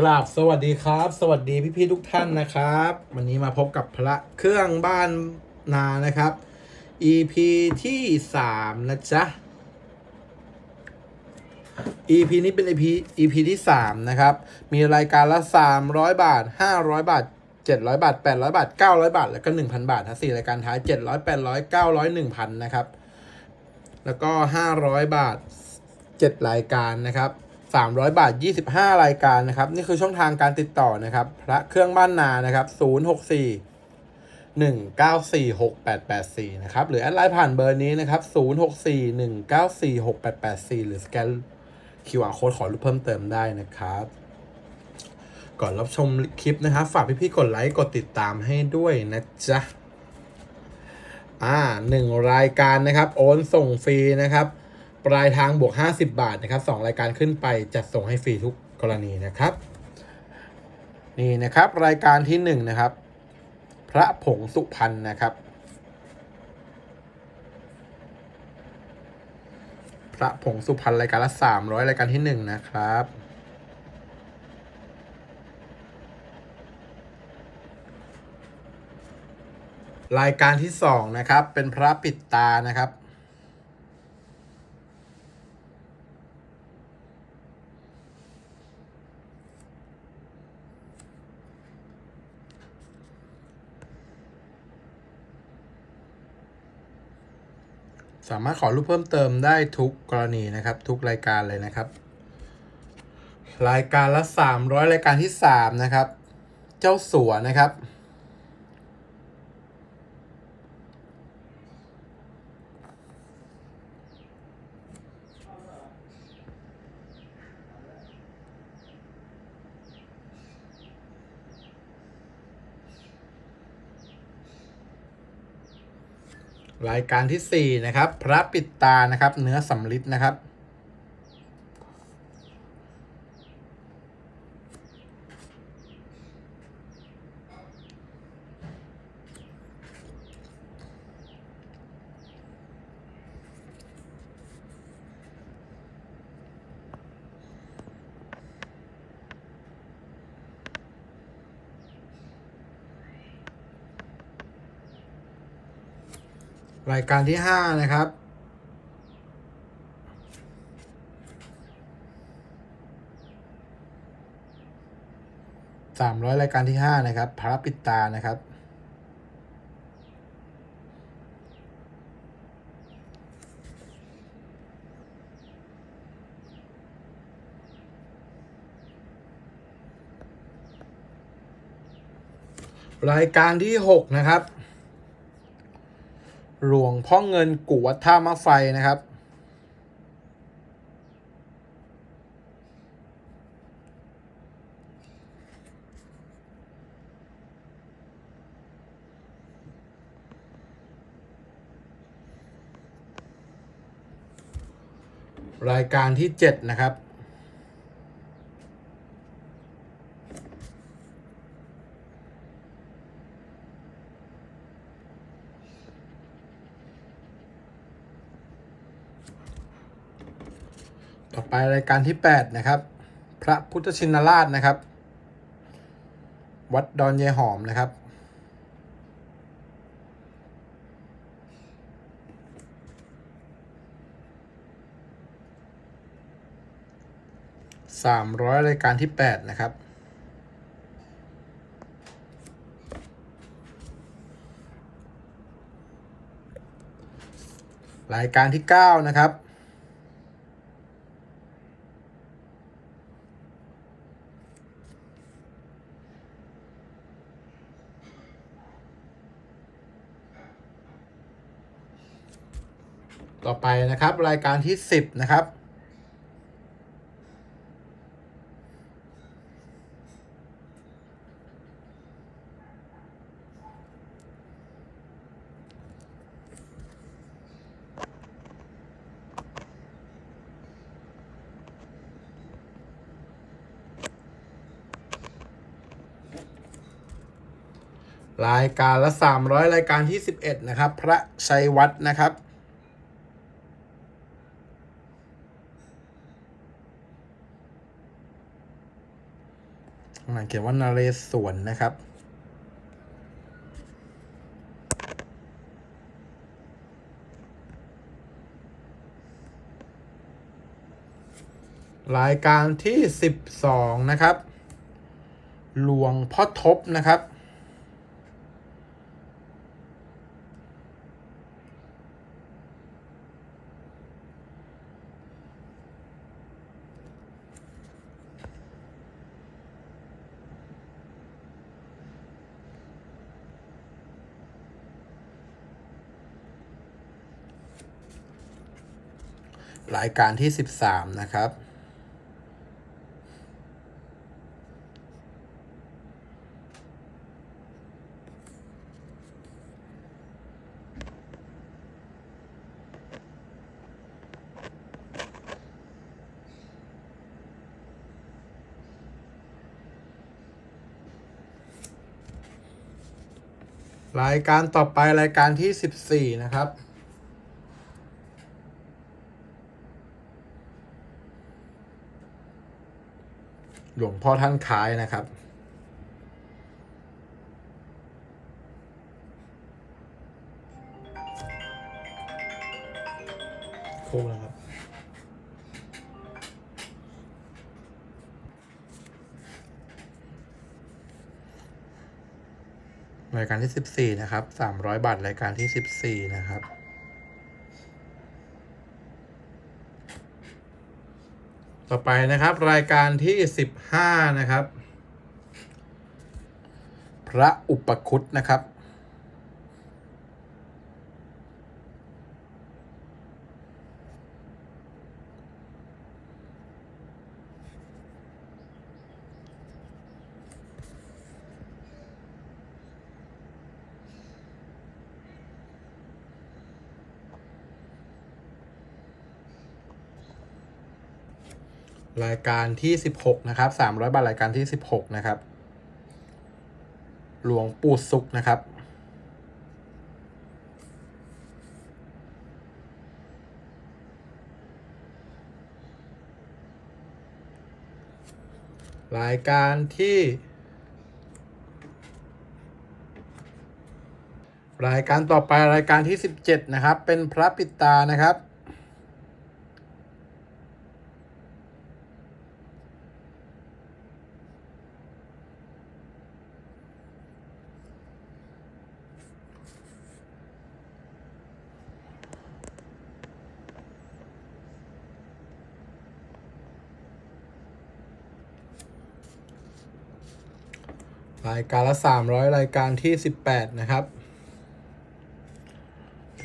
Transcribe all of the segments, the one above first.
กราบสวัสดีครับ สวัสดีพี่ ๆ ทุกท่านนะครับ วันนี้มาพบกับพระเครื่องบ้านนานะครับ EP ที่สามนะจ๊ะ EP นี้เป็น EP EP ที่สามนะครับ มีรายการละสามร้อยบาทห้าร้อยบาทเจ็ดร้อยบาทแปดร้อยบาทเก้าร้อยบาท แล้วก็หนึ่งพันบาททั้งสี่รายการท้ายเจ็ดร้อยแปดร้อยเก้าร้อยหนึ่งพันนะครับ แล้วก็ห้าร้อยบาทเจ็ดรายการนะครับ 300 บาท 25 รายการนะครับ นี่คือช่องทางการติดต่อนะครับ พระเครื่องบ้านนานะครับ 064 194 6884 นะครับ หรือแอดไลน์ผ่านเบอร์นี้นะครับ 064 194 6884 หรือสแกน QR code ขอรูปเพิ่มเติมได้นะครับ ก่อนรับชมคลิปนะครับ ฝากพี่ๆกดไลค์กดติดตามให้ด้วยนะจ๊ะ อ่าหนึ่งรายการนะครับ โอนส่งฟรีนะครับ ปลายทางบวก 50 บาทนะครับสองรายการขึ้นไปจัดส่งให้ฟรีทุกกรณีนะครับ นี่นะครับรายการที่หนึ่งนะครับ พระผงสุพรรณนะครับ พระผงสุพรรณรายการละ 300 รายการที่หนึ่งนะครับรายการที่สองนะครับ เป็นพระปิดตานะครับ สามารถขอรูปเพิ่มเติมได้ทุกกรณีนะครับ ทุกรายการเลยนะครับ รายการละ 300 รายการที่ 3 นะครับ เจ้าสัวนะครับ รายการที่ 4 นะครับ พระปิดตานะครับ เนื้อสำลิดนะครับ รายการที่5นะครับ สามร้อยรายการที่ห้านะครับ พระปิตานะครับ รายการที่หกนะครับ หลวงพ่อเงินกูวัดท่ามะไฟนะครับ รายการที่เจ็ดนะครับ ต่อไปรายการที่ 8 นะครับ พระพุทธชินราชนะครับ วัดดอนเยหอมนะครับ สามร้อยรายการที่ 8 นะครับรายการที่ 9 นะครับ ต่อไปนะครับ รายการที่ 10 นะครับ รายการละ 300 รายการที่ 11 นะครับ พระชัยวัฒน์นะครับ ร ข้าง หลังเขียนว่านาเรศวรนะครับ รายการที่สิบสองนะครับ หลวงพ่อทบนะครับ รายการที่สิบสามนะครับ รายการต่อไปรายการที่สิบสี่นะครับ หลวงพ่อท่านคล้ายนะครับ โค้งแล้วครับ รายการที่สิบสี่นะครับสามร้อยบาท รายการที่สิบสี่นะครับ ต่อไปนะครับ รายการที่สิบห้านะครับ พระอุปคุตนะครับ รายการที่สิบหกนะครับสามร้อยบาทรายการที่สิบหกนะครับ หลวงปู่สุขนะครับ รายการที่ รายการต่อไปรายการที่สิบเจ็ดนะครับ เป็นพระปิตานะครับ รายการละสามร้อยรายการที่สิบแปดนะครับ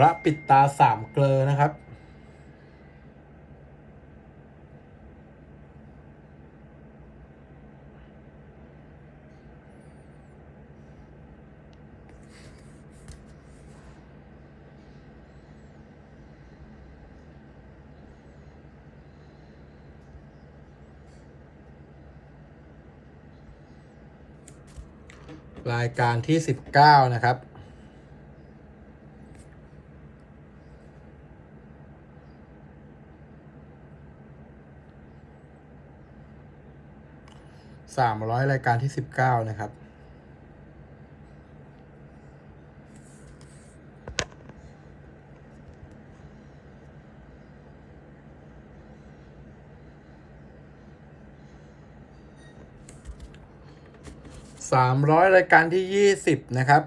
ระปิดตาสามเกลอนะครับ รายการที่สิบเก้านะครับ สามร้อยรายการที่สิบเก้านะครับ สามร้อยรายการที่ยี่สิบนะครับ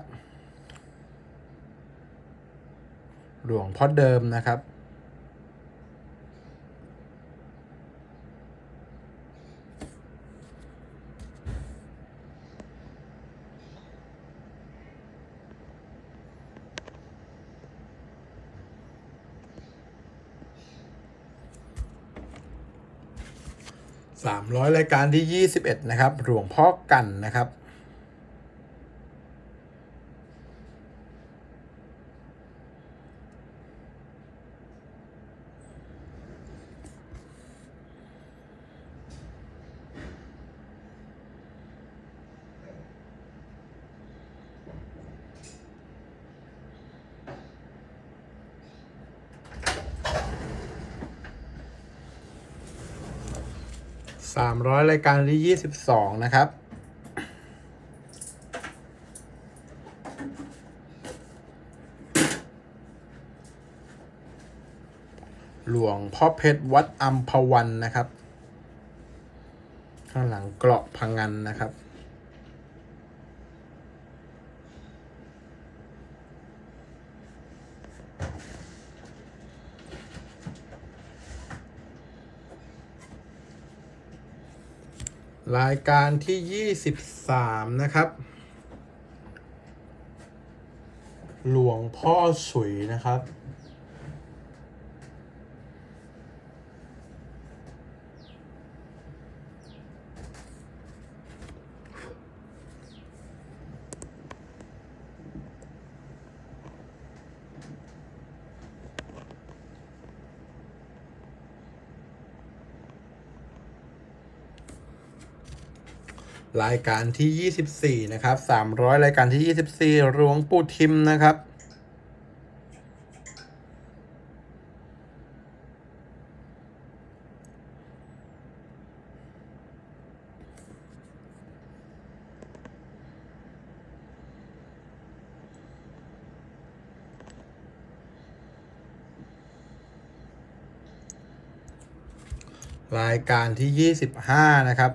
หลวงพ่อเดิมนะครับสามร้อยรายการที่ยี่สิบเอ็ดนะครับ หลวงพ่อกันนะครับ ร้อยรายการที่ยี่สิบสองนะครับ หลวงพ่อเพชรวัดอัมพวันนะครับ ข้างหลังเกราะพังงันนะครับ รายการที่ 23 นะครับ หลวงพ่อสุยนะครับ รายการที่ 24 นะครับ 300 รายการที่ 24 หลวงปู่ทิมนะครับ รายการที่ 25 นะครับ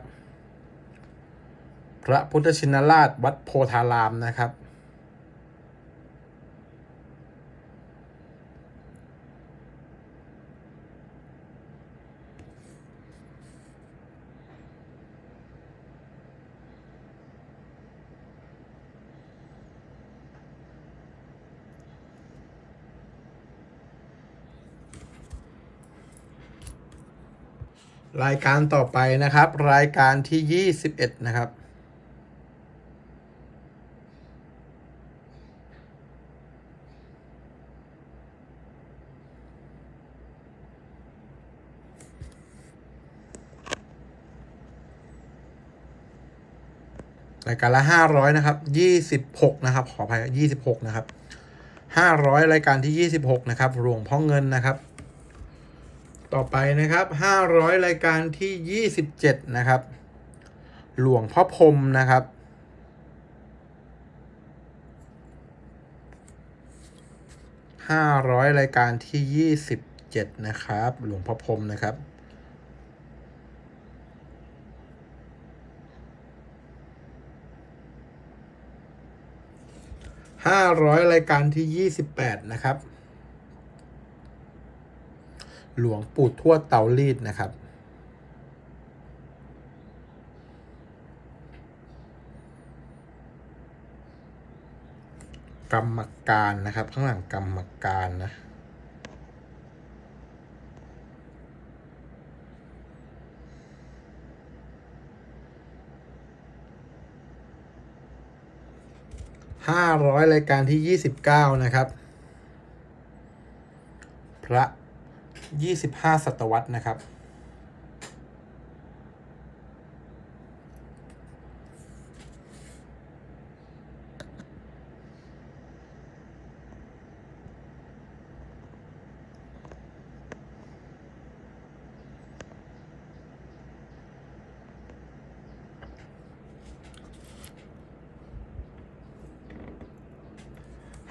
พระพุทธชินราชวัดโพธารามนะครับ รายการต่อไปนะครับ รายการที่ 21 นะครับ รายการละห้าร้อยนะครับยี่สิบหกนะครับ ขออภัยยี่สิบหกนะครับห้าร้อยรายการที่ยี่สิบหกนะครับหลวงพ่อเงินนะครับ ต่อไปนะครับห้าร้อยรายการที่ยี่สิบเจ็ดนะครับ หลวงพ่อพรมนะครับห้าร้อยรายการที่ยี่สิบเจ็ดนะครับ หลวงพ่อพรมนะครับ ห้าร้อยรายการที่ยี่สิบแปดนะครับ หลวงปู่ทวดเตารีดนะครับ กรรมการนะครับ ข้างหลังกรรมการนะ ห้าร้อยรายการที่ยี่สิบเก้านะครับ พระยี่สิบห้าศตวรรษนะครับ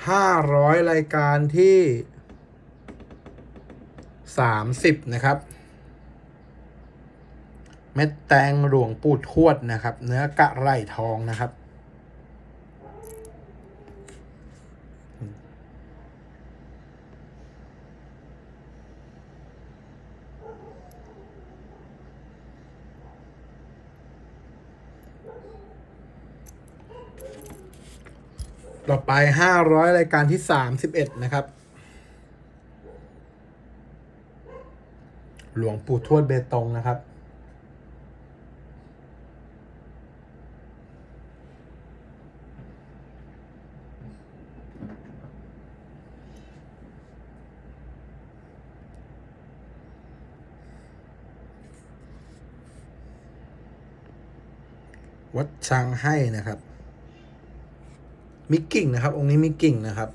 ห้าร้อยรายการที่สามสิบนะครับ เม็ดแตงหลวงปู่ทวดนะครับ เนื้อกะไหล่ทองนะครับ ต่อไปห้าร้อยรายการที่สามสิบเอ็ดนะครับ หลวงปู่ทวดเบตงนะครับวัดช้างให้นะครับ มีกิ่งนะครับ องค์นี้มีกิ่งนะครับ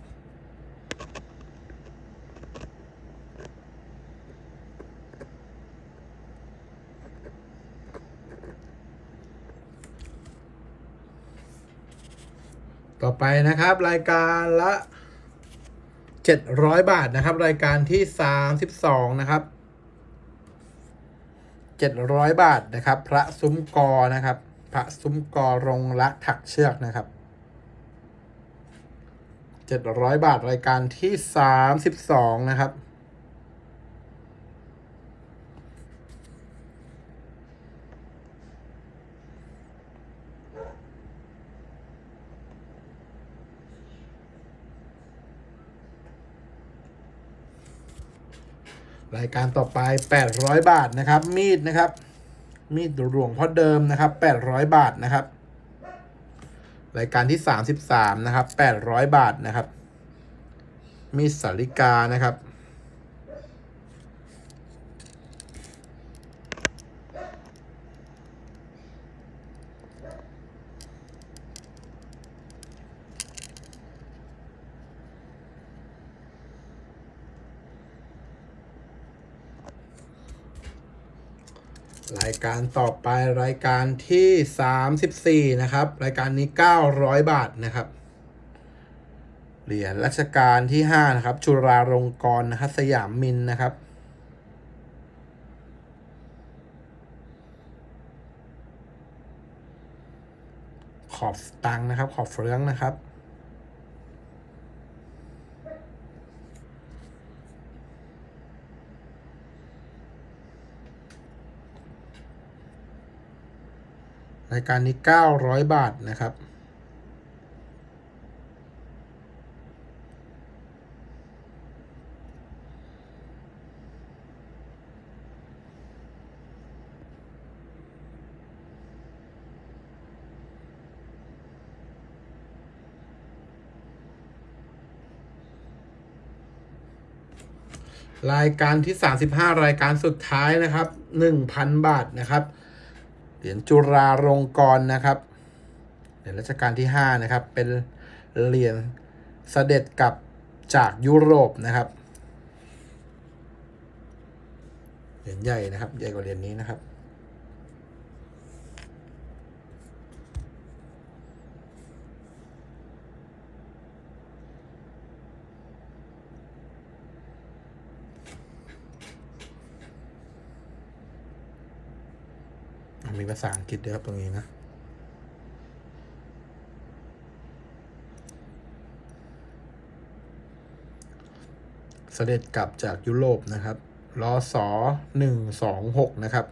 ต่อไปนะครับ รายการละ 700 บาทนะครับ รายการที่ 32 นะครับ 700 บาทนะครับ พระซุ้มกอนะครับ พระซุ้มกอรงละถักเชือกนะครับ 700บาทรายการที่32นะครับ รายการต่อไป800บาทนะครับ มีดนะครับ มีดหลวงพ่อเดิมนะครับ800บาทนะครับ รายการที่ 33 นะครับ 800 บาทนะครับมีสาริกานะครับ รายการต่อไปรายการที่ 34 นะครับ รายการนี้ 900 บาทนะครับ เหรียญรัชกาลที่ 5 นะครับ จุฬาลงกรณ์นะครับสยามมินนะครับ ขอบตังนะครับ ขอบเฟืองนะครับ รายการนี้ 900 บาทนะครับรายการที่ 35 รายการสุดท้ายนะครับ 1,000 บาทนะครับ เหรียญจุฬาลงกรณ์นะครับเหรียญรัชกาลที่ 5 นะครับ เป็นเหรียญเสด็จกลับจากยุโรปนะครับ เหรียญใหญ่นะครับ ใหญ่กว่าเหรียญนี้นะครับ มีภาษาอังกฤษด้วยครับตรงนี้นะ เสด็จกลับจากยุโรปนะครับรอสอหนึ่งสองหกนะครับ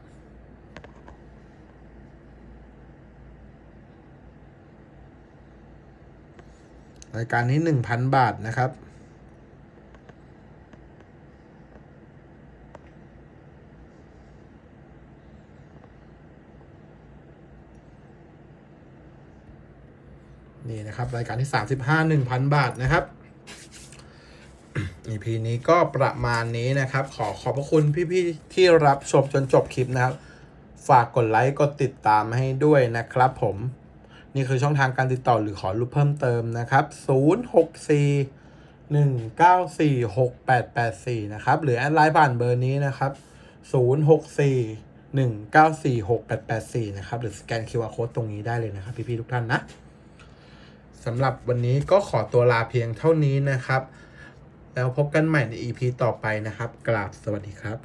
รายการนี้หนึ่งพันบาทนะครับ นี่นะครับ รายการที่ 35 1,000 บาทนะครับ EP นี้ก็ประมาณนี้นะครับ ขอขอบพระคุณพี่ๆที่รับชมจนจบคลิปนะครับ ฝากกดไลค์กดติดตามให้ด้วยนะครับผม นี่คือช่องทางการติดต่อหรือขอรูปเพิ่มเติมนะครับ 064 194 6884 นะครับ หรือแอดไลน์ผ่านเบอร์นี้นะครับ 064 194 6884 นะครับ หรือสแกน QR Code ตรงนี้ได้เลยนะครับ พี่ ๆ ทุกท่านนะ สำหรับวันนี้ก็ขอตัวลาเพียงเท่านี้นะครับ แล้วพบกันใหม่ใน EP ต่อไปนะครับ กราบสวัสดีครับ